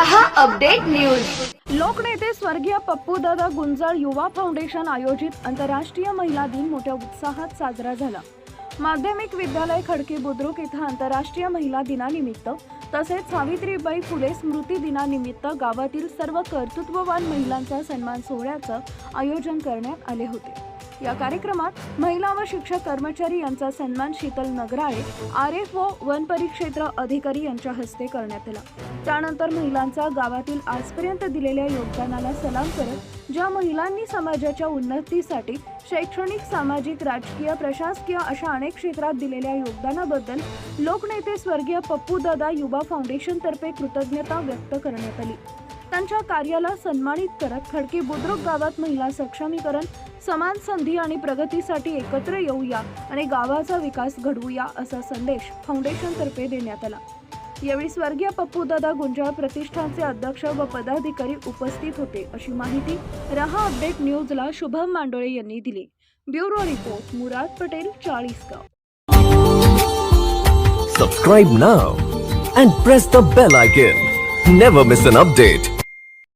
रहा update news. लोकनेते स्वर्गीय पप्पू दादा गुंजाळ युवा फाउंडेशन आयोजित आंतरराष्ट्रीय महिला दिन मोठ्या उत्साहात साजरा झाला. माध्यमिक विद्यालय खडकी बुद्रुक इथं आंतरराष्ट्रीय महिला दिनानिमित्त तसेच सावित्रीबाई फुले स्मृती दिनानिमित्त गावातील सर्व कर्तृत्ववान महिलांचा सन्मान सोहळ्याचं आयोजन करण्यात आले होते. या कार्यक्रमात महिला व शिक्षक कर्मचारी यांचा सन्मान Shital Nagarale R F O one परिक्षेत्र अधिकारी यांच्या हस्ते करण्यात आला. त्यानंतर महिलांचा गावातील आजपर्यंत दिलेल्या योगदानाला सलाम करत ज्या महिलांनी समाजाच्या उन्नतीसाठी शैक्षणिक सामाजिक राजकीय प्रशासकीय अशा अनेक क्षेत्रात दिलेल्या योगदानाबद्दल लोकनेते स्वर्गीय पप्पू दादा युवा फाउंडेशनतर्फे कृतज्ञता व्यक्त करण्यात आली. त्यांच्या कार्याला सन्मानित करत खडकी बुद्रुक गावात महिला सक्षमीकरण समान संधी आणि प्रगतीसाठी एकत्र येऊया आणि गावाचा विकास घडवूया असा संदेश फाउंडेशनतर्फे देण्यात आला. यावेळी स्वर्गीय पप्पूदादा गुंजाळ प्रतिष्ठानचे अध्यक्ष व पदाधिकारी उपस्थित होते अशी माहिती रहा अपडेट न्यूजला शुभम मांडोळे यांनी दिली. Bureau report Murad Patel Chalisgaon. Subscribe now and press the bell icon never miss an update